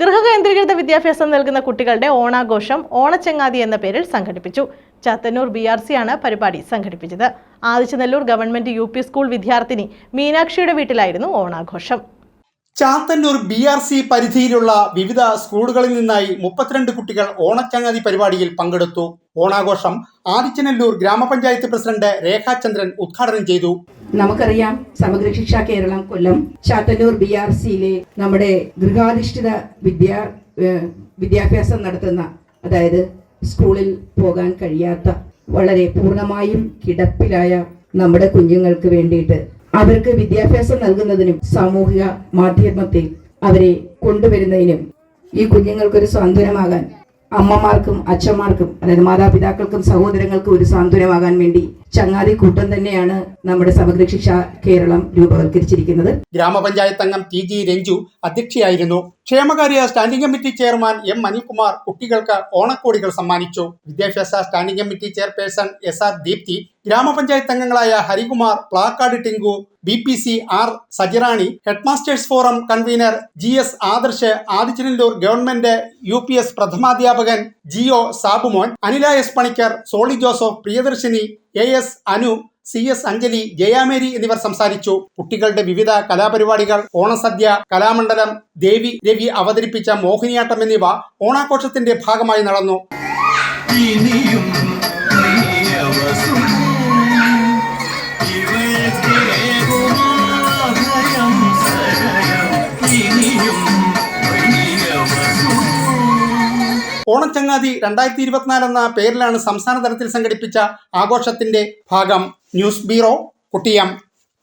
ഗൃഹകേന്ദ്രീകൃത വിദ്യാഭ്യാസം നൽകുന്ന കുട്ടികളുടെ ഓണാഘോഷം ഓണച്ചങ്ങാതി എന്ന പേരിൽ സംഘടിപ്പിച്ചു. ചാത്തന്നൂർ ബി ആർ സി ആണ് പരിപാടി സംഘടിപ്പിച്ചത്. ആദിച്ചനല്ലൂർ ഗവൺമെന്റ് യു സ്കൂൾ വിദ്യാർത്ഥിനി മീനാക്ഷിയുടെ വീട്ടിലായിരുന്നു ഓണാഘോഷം. ചാത്തന്നൂർ ബി ആർ സി പരിധിയിലുള്ള വിവിധ സ്കൂളുകളിൽ നിന്നായി മുപ്പത്തിരണ്ട് കുട്ടികൾ ഓണച്ചങ്ങാതി പരിപാടിയിൽ പങ്കെടുത്തു. ഓണാഘോഷം ആദിച്ചനല്ലൂർ ഗ്രാമപഞ്ചായത്ത് പ്രസിഡന്റ് രേഖാചന്ദ്രൻ ഉദ്ഘാടനം ചെയ്തു. നമുക്കറിയാം സമഗ്ര ശിക്ഷ കേരളം കൊല്ലം ചാത്തന്നൂർ ബി ആർ സിയിലെ നമ്മുടെ ഗൃഹാധിഷ്ഠിത വിദ്യാ വിദ്യാഭ്യാസം നടത്തുന്ന അതായത് സ്കൂളിൽ പോകാൻ കഴിയാത്ത വളരെ പൂർണമായും കിടപ്പിലായ നമ്മുടെ കുഞ്ഞുങ്ങൾക്ക് വേണ്ടിയിട്ട് അവർക്ക് വിദ്യാഭ്യാസം നൽകുന്നതിനും സാമൂഹിക മാധ്യമത്തിൽ അവരെ കൊണ്ടുവരുന്നതിനും ഈ കുഞ്ഞുങ്ങൾക്കൊരു സാന്ത്വനമാകാൻ അമ്മമാർക്കും അച്ഛന്മാർക്കും അതായത് മാതാപിതാക്കൾക്കും സഹോദരങ്ങൾക്കും ഒരു സാന്ത്വനമാകാൻ വേണ്ടി ചങ്ങാതി കൂട്ടം തന്നെയാണ് നമ്മുടെ സമഗ്ര ശിക്ഷ കേരളം രൂപവൽക്കരിച്ചിരിക്കുന്നത്. ഗ്രാമപഞ്ചായത്ത് അംഗം ടി ജി രഞ്ജു അധ്യക്ഷയായിരുന്നു. ക്ഷേമകാര്യ standing committee chairman M Anilkumar കുട്ടികൾക്ക് ഓണക്കോടികൾ സമ്മാനിച്ചു. വിദ്യാഭ്യാസ standing committee chairperson S R Deepthi ഗ്രാമപഞ്ചായത്ത് അംഗങ്ങളായ Harikumar Plakkad Tinku B P C R Sajirani headmasters forum convener G S Adarsh Adichanallur government U P S പ്രഥമാധ്യാപകൻ G O Sabumon Anila S Panicker Soly Joseph Priyadarshini A S Anu C S Anjali Jayamary എന്നിവർ സംസാരിച്ചു. കുട്ടികളുടെ വിവിധ കലാപരിപാടികൾ ഓണസദ്യ കലാമണ്ഡലം ദേവി രവി അവതരിപ്പിച്ച മോഹിനിയാട്ടം എന്നിവ ഓണാഘോഷത്തിന്റെ ഭാഗമായി നടന്നു. ഓണച്ചങ്ങാതി രണ്ടായിരത്തി ഇരുപത്തിനാല് എന്ന പേരിലാണ് സംസ്ഥാന തലത്തിൽ സംഘടിപ്പിച്ച ആഘോഷത്തിന്റെ ഭാഗം ന്യൂസ് ബ്യൂറോ കുട്ടിയം.